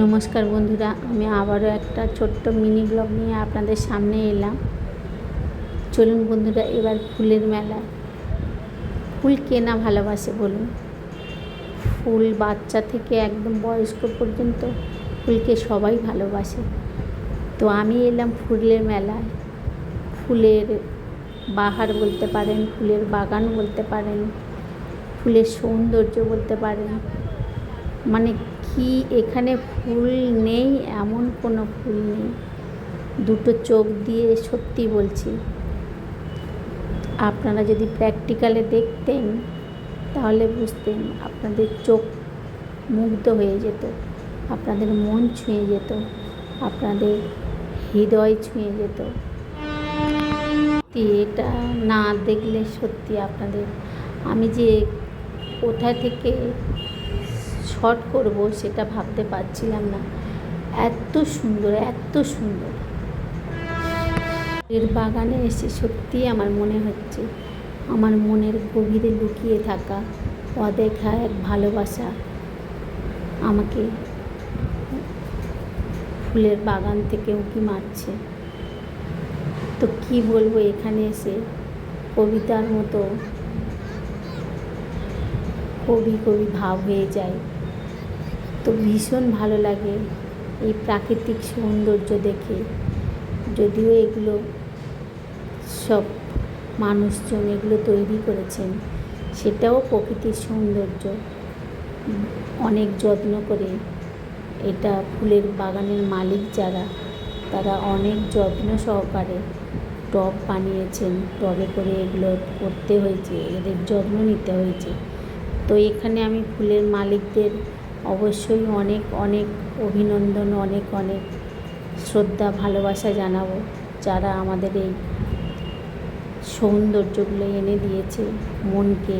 নমস্কার বন্ধুরা, আমি আবারও একটা ছোট্ট মিনি ব্লগ নিয়ে আপনাদের সামনে এলাম। চলুন বন্ধুরা, এবার ফুলের মেলা ফুল কেনা ভালোবাসে বলুন? ফুল বাচ্চা থেকে একদম বয়স্ক পর্যন্ত ফুলকে সবাই ভালোবাসে। তো আমি এলাম ফুলের মেলায়। ফুলের বাহার বলতে পারেন, ফুলের বাগান বলতে পারেন, ফুলের সৌন্দর্য বলতে পারেন। মানে কি এখানে ফুল নেই? এমন কোনো ফুল নেই। দুটো চোখ দিয়ে সত্যি বলছি। আপনারা যদি প্র্যাকটিক্যালে দেখতেন, তাহলে বুঝতেন আপনাদের চোখ মুগ্ধ হয়ে যেত, আপনাদের মন ছুঁয়ে যেত, আপনাদের হৃদয় ছুঁয়ে যেত। এটা না দেখলে সত্যি আপনাদের। আমি যে কোথা থেকে শর্ট করব সেটা ভাবতে পারছিলাম না। এত সুন্দর এত সুন্দর। এর বাগানে এসে সত্যি আমার মনে হচ্ছে, আমার মনের গভীরে লুকিয়ে থাকা অদেখা এক ভালোবাসা আমাকে ফুলের বাগান থেকে উঁকি মারছে। তো কি বলব এখানে এসে কবিতার মতো কবি কবি ভাব হয়ে যায়। তো ভীষণ ভালো লাগে এই প্রাকৃতিক সৌন্দর্য দেখে। যদিও এগুলো সব মানুষজন এগুলো তৈরি করেছেন, সেটাও প্রকৃতির সৌন্দর্য। অনেক যত্ন করে এটা ফুলের বাগানের মালিক যারা, তারা অনেক যত্ন সহকারে টব বানিয়েছেন, টবে করে এগুলো করতে হয়েছে, এদের যত্ন নিতে হয়েছে। তো এখানে আমি ফুলের মালিকদের অবশ্যই অনেক অনেক অভিনন্দন, অনেক অনেক শ্রদ্ধা, ভালোবাসা জানাব যারা আমাদের এই সৌন্দর্যগুলো এনে দিয়েছে, মনকে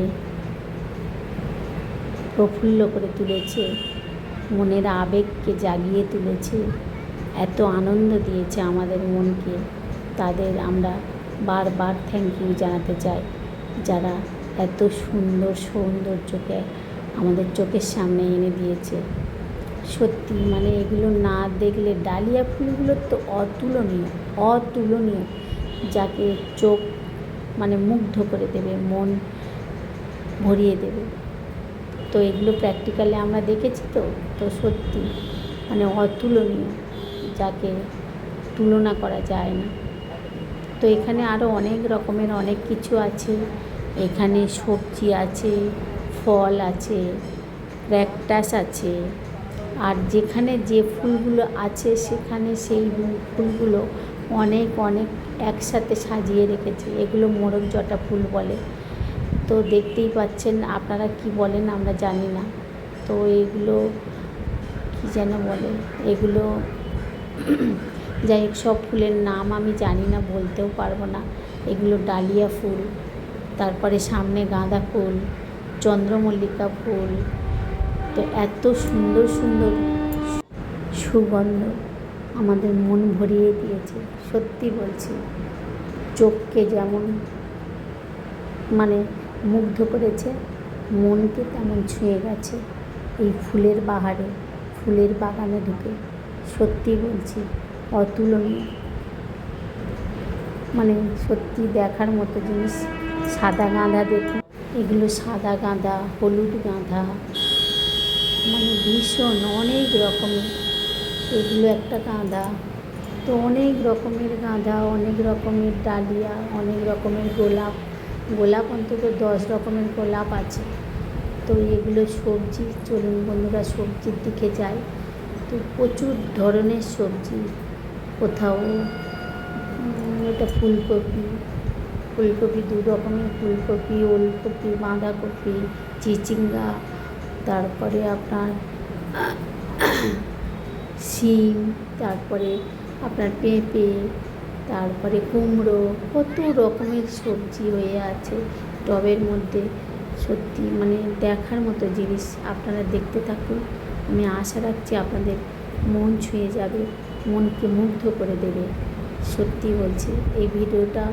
প্রফুল্ল করে তুলেছে, মনের আবেগকে জাগিয়ে তুলেছে, এত আনন্দ দিয়েছে আমাদের মনকে, তাদের আমরা বারবার থ্যাংক ইউ জানাতে চাই, যারা এত সুন্দর সৌন্দর্যকে আমাদের চোখের সামনে এনে দিয়েছে। সত্যি মানে এগুলো না দেখলে ডালিয়া ফুলগুলো তো অতুলনীয় অতুলনীয়, যাকে চোখ মানে মুগ্ধ করে দেবে, মন ভরিয়ে দেবে। তো এগুলো প্র্যাকটিক্যালে আমরা দেখেছি তো তো সত্যি মানে অতুলনীয়, যাকে তুলনা করা যায় না। তো এখানে আরও অনেক রকমের অনেক কিছু আছে। এখানে সবজি আছে ফল আছে ক্র্যাকটাস আছে, আর যেখানে যে ফুলগুলো আছে সেখানে সেই ফুলগুলো অনেক অনেক একসাথে সাজিয়ে রেখেছে। এগুলো মোরগ জটা ফুল বলে। তো দেখতেই পাচ্ছেন আপনারা কি বলেন আমরা জানি না। তো এগুলো কী যেন বলে? এগুলো যাই হোক, সব ফুলের নাম আমি জানি না, বলতেও পারব না। এগুলো ডালিয়া ফুল, তারপরে সামনে গাঁদা ফুল চন্দ্রমল্লিকা ফুল। তো এত সুন্দর সুন্দর সুগন্ধ আমাদের মন ভরিয়ে দিয়েছে, সত্যি বলছি। চোখকে যেমন মানে মুগ্ধ করেছে, মনকে তেমন ছুঁয়ে গেছে এই ফুলের বাহারে, ফুলের বাগানে ঢুকে। সত্যি বলছি, অতুলনীয়। মানে সত্যি দেখার মতো জিনিস সাদা গাঁদা দেখুন এগুলো সাদা গাঁদা, হলুদ গাঁদা। মানে ভীষণ অনেক রকমের। এগুলো একটা গাঁদা। তো অনেক রকমের গাঁদা, অনেক রকমের ডালিয়া, অনেক রকমের গোলাপ। গোলাপ অন্তত দশ রকমের গোলাপ আছে। তো এগুলো সবজি, চলুন বন্ধুরা সবজির দিকে যাই। তো প্রচুর ধরনের সবজি। কোথাও এটা ফুলকপি ফুলকপি, দু রকমের ফুলকপি, ওলকপি, বাঁধাকপি, চিচিঙ্গা, তারপরে আপনার শিম, তারপরে আপনার পেঁপে, তারপরে কুমড়ো, কত রকমের সবজি হয়ে আছে। টবের মধ্যে সত্যি মানে দেখার মতো জিনিস আপনারা দেখতে থাকুন। আমি আশা রাখছি আপনাদের মন ছুঁয়ে যাবে, মনকে মুগ্ধ করে দেবে। সত্যি বলছি, এই ভিডিওটা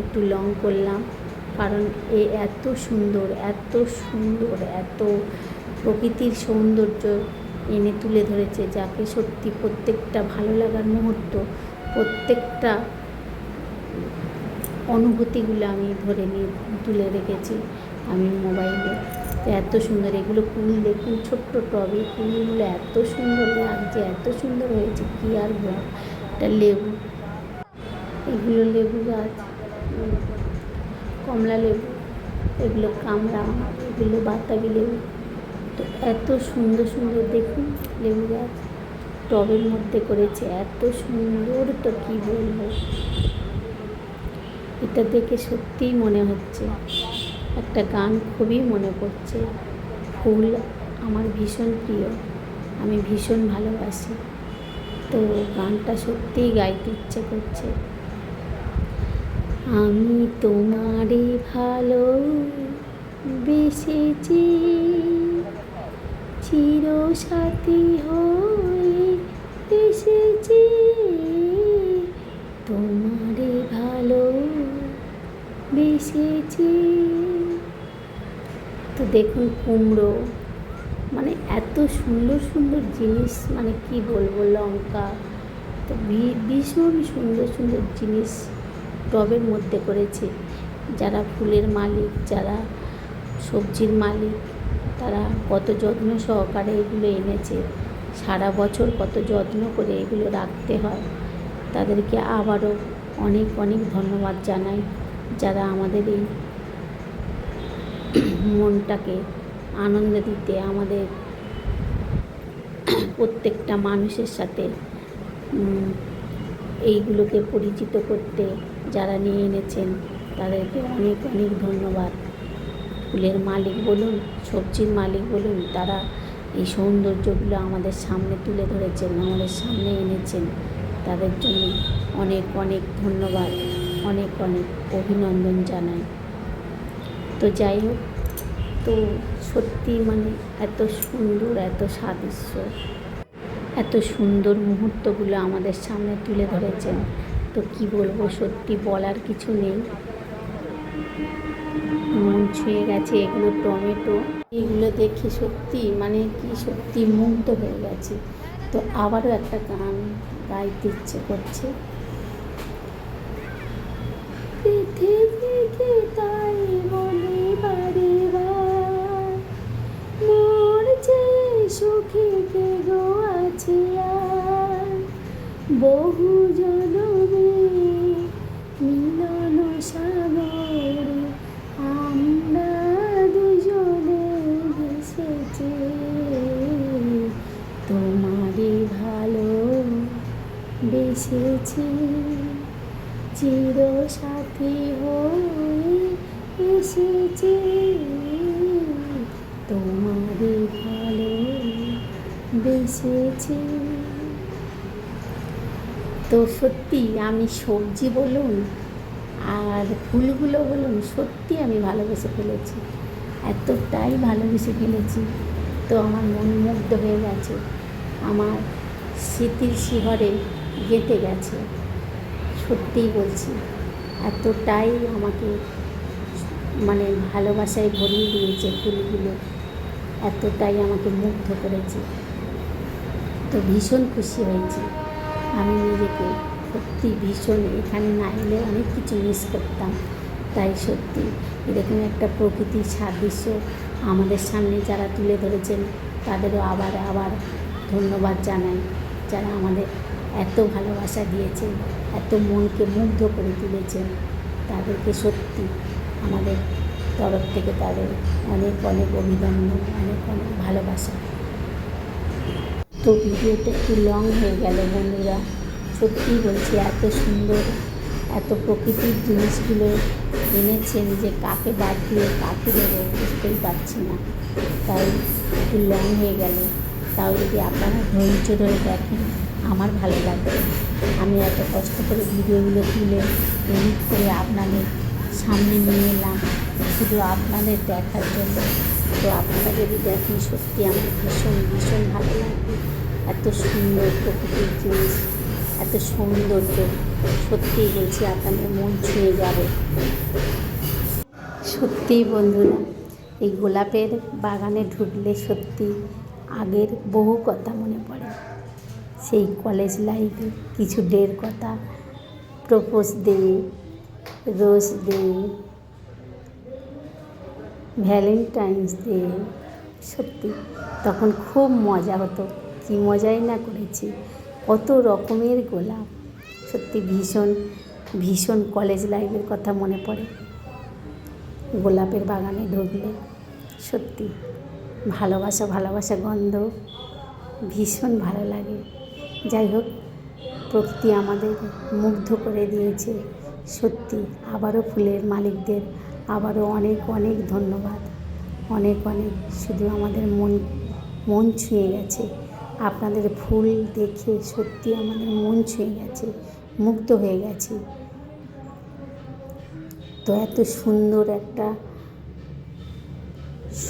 একটু লং করলাম, কারণ এ এত সুন্দর এত সুন্দর, এত প্রকৃতির সৌন্দর্য এনে তুলে ধরেছে, যাকে সত্যি প্রত্যেকটা ভালো লাগার মুহূর্ত, প্রত্যেকটা অনুভূতিগুলো আমি ধরে নিয়ে তুলে রেখেছি আমি মোবাইলে। এত সুন্দর, এগুলো ফুল দেখুন, ছোট্ট টবে ফুলগুলো এত সুন্দর লাগছে, এত সুন্দর হয়েছে, কী আর বল? এটা লেবু, এগুলো লেবু গাছ। কমলা লেবু, এগুলো কামড়া, এগুলো বাতাবি লেবু। তো এত সুন্দর সুন্দর দেখুন লেবু গাছ। টবের মধ্যে করেছে এত সুন্দর, তো কী বলব? এটা দেখে সত্যিই মনে হচ্ছে। একটা গান খুবই মনে পড়ছে। ফুল আমার ভীষণ প্রিয়, আমি ভীষণ ভালোবাসি। তো গানটা সত্যিই গাইতে ইচ্ছে করছে। আমি তোমারে ভালো বেসেছি চির সাথী হয়ে এসেছি। তোমারে ভালো বেসেছি তো দেখুন কুমড়ো মানে এত সুন্দর সুন্দর জিনিস মানে কি বলব, লঙ্কা, তো ভীষণ সুন্দর সুন্দর জিনিস। টবের মধ্যে করেছে। যারা ফুলের মালিক, যারা সবজির মালিক, তারা কত যত্ন সহকারে এগুলো এনেছে। সারা বছর কত যত্ন করে এগুলো রাখতে হয়। তাদেরকে আবারও অনেক অনেক ধন্যবাদ জানাই যারা আমাদের এই মনটাকে আনন্দ দিতে আমাদের প্রত্যেকটা মানুষের সাথে এইগুলোকে পরিচিত করতে যারা নিয়ে এনেছেন, তাদেরকে অনেক অনেক ধন্যবাদ। ফুলের মালিক বলুন, সবজির মালিক বলুন, তারা এই সৌন্দর্যগুলো আমাদের সামনে তুলে ধরেছেন, আমাদের সামনে এনেছেন। তাদের জন্য অনেক অনেক ধন্যবাদ, অনেক অনেক অভিনন্দন জানাই। তো যাই হোক, তো সত্যি মানে এত সুন্দর, এত সাদৃশ্য, এত সুন্দর মুহূর্তগুলো আমাদের সামনে তুলে ধরেছেন। তো কি বলব, সত্যি বলার কিছু নেই। মন ছুঁয়ে গেছে এগুলো টমেটো। এগুলো দেখে সত্যি মানে কি সত্যি মুগ্ধ হয়ে গেছে। তো আবারও একটা গান গাইতে ইচ্ছে করছে। তাই বলি সুখী কে গো আছে। বহু জনমে মিলন সাগরে, আমরা দুজনে ভেসেছি তোমারই ভালো বেসেছি। চির সাথী হয়ে এসেছি। তোমারই ভালো বেসেছি। তো সত্যি আমি সবজি বলুন আর ফুলগুলো বলুন সত্যি আমি ভালোবেসে ফেলেছি, এতটাই ভালোবেসে ফেলেছি। তো আমার মন মুগ্ধ হয়ে গেছে, আমার স্মৃতির শিহরে গেঁথে গেছে। সত্যিই বলছি, এতটাই আমাকে মানে ভালোবাসায় ভরিয়ে দিয়েছে ফুলগুলো, এতটাই আমাকে মুগ্ধ করেছে। তো ভীষণ খুশি হয়েছি। আমি নিজেকে সত্যি ভীষণ এখানে না এলে অনেক কিছু মিস করতাম। তাই সত্যি এরকম একটা প্রকৃতির সাদৃশ্য আমাদের সামনে যারা তুলে ধরেছেন, তাদেরও আবার আবার ধন্যবাদ জানাই। যারা আমাদের এত ভালোবাসা দিয়েছেন, এত মনকে মুগ্ধ করে তুলেছেন, তাদেরকে সত্যি আমাদের তরফ থেকে তাদের অনেক অনেক অভিনন্দন, অনেক অনেক ভালোবাসা। তো ভিডিওটা একটু লং হয়ে গেল বন্ধুরা। সত্যিই বলছি, এত সুন্দর, এত প্রকৃতির জিনিসগুলো এনেছেন যে কাকে বাদ দিয়ে কাকে দেবো বুঝতেই পারছি না। তাই একটু লং হয়ে গেল। তাও যদি আপনারা ধৈর্য ধরে দেখেন, আমার ভালো লাগবে। আমি এত কষ্ট করে ভিডিওগুলো তুলে এডিট করে আপনাদের সামনে নিয়ে এলাম। শুধু আপনাদের দেখার জন্য। তো আপনারা যদি দেখেন সত্যি আমার ভীষণ ভীষণ ভালো লাগবে এত সুন্দর প্রকৃতির জিনিস, এত সৌন্দর্য। সত্যিই বলছি, আপনাদের মন ছুঁয়ে যাবে। সত্যিই বন্ধুরা, এই গোলাপের বাগানে ঢুকলে সত্যি আগের বহু কথা মনে পড়ে। সেই কলেজ লাইফে কিছু ডের কথা, propose day rose day Valentine's day. সত্যি, তখন খুব মজা হতো। কী মজাই না করেছি। কত রকমের গোলাপ। সত্যি ভীষণ ভীষণ কলেজ লাইফের কথা মনে পড়ে। গোলাপের বাগানে ঢুকলে। সত্যি, ভালোবাসা ভালোবাসা গন্ধ ভীষণ ভালো লাগে। যাই হোক, প্রকৃতি আমাদের মুগ্ধ করে দিয়েছে। সত্যি, আবারও ফুলের মালিকদের আবারও অনেক অনেক ধন্যবাদ। অনেক অনেক শুধু আমাদের মন মন ছুঁয়ে গেছে। আপনাদের ফুল দেখে সত্যি আমাদের মন ছুঁয়ে গেছে, মুগ্ধ হয়ে গেছি। তো এত সুন্দর একটা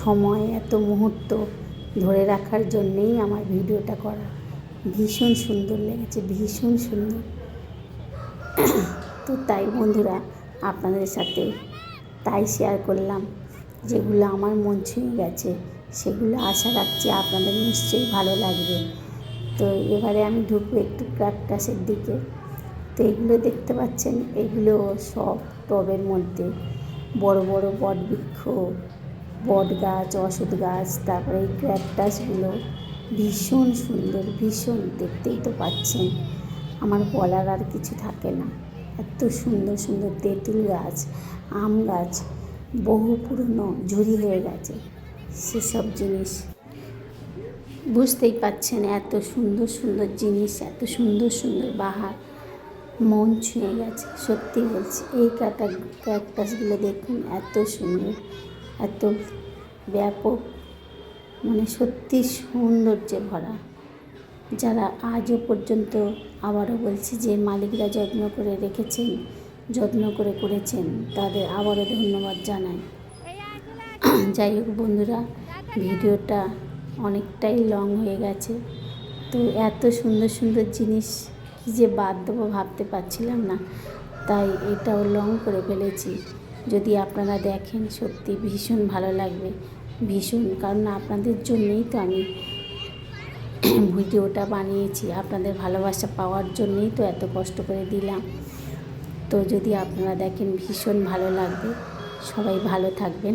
সময়, এত মুহূর্ত ধরে রাখার জন্যেই আমার ভিডিওটা করা। ভীষণ সুন্দর লেগেছে, ভীষণ সুন্দর। তো তাই বন্ধুরা, আপনাদের সাথে তাই শেয়ার করলাম। যেগুলো আমার মন ছুঁয়ে গেছে, সেগুলো আশা রাখছি আপনাদের নিশ্চয়ই ভালো লাগবে। তো এবারে আমি ঢুকবো একটু ক্যাকটাসের দিকে। তো এগুলো দেখতে পাচ্ছেন, এগুলো সব টবের মধ্যে। বড় বড় বট বৃক্ষ, বট গাছ, অশ্বত্থ গাছ, তারপরে এই ক্যাকটাসগুলো ভীষণ সুন্দর, ভীষণ দেখতেই তো পাচ্ছেন। আমার বলার আর কিছু থাকে না। এত সুন্দর সুন্দর তেঁতুল গাছ, আম গাছ, বহু পুরনো, ঝুরি হয়ে গেছে। সেসব জিনিস বুঝতেই পাচ্ছেন এত সুন্দর সুন্দর জিনিস, এত সুন্দর সুন্দর বাহার। মন ছুঁয়ে গেছে, সত্যি বলছি, এই কাটা ক্যাকটাসগুলো দেখুন, এত সুন্দর, এত ব্যাপক মানে সত্যি সৌন্দর্যে ভরা। যারা আজও পর্যন্ত আবারও বলছি যে মালিকরা যত্ন করে রেখেছেন, যত্ন করে করেছেন, তাদের আবারও ধন্যবাদ জানাই। যাই হোক বন্ধুরা, ভিডিওটা অনেকটাই লং হয়ে গেছে। তো এত সুন্দর সুন্দর জিনিস যে বাদ দেবো ভাবতে পারছিলাম না, তাই এটাও লং করে ফেলেছি। যদি আপনারা দেখেন সত্যি ভীষণ ভালো লাগবে, ভীষণ। কারণ আপনাদের জন্যই তো আমি ভিডিওটা বানিয়েছি। আপনাদের ভালোবাসা পাওয়ার জন্যই তো এত কষ্ট করে দিলাম। তো যদি আপনারা দেখেন ভীষণ ভালো লাগবে, সবাই ভালো থাকবেন।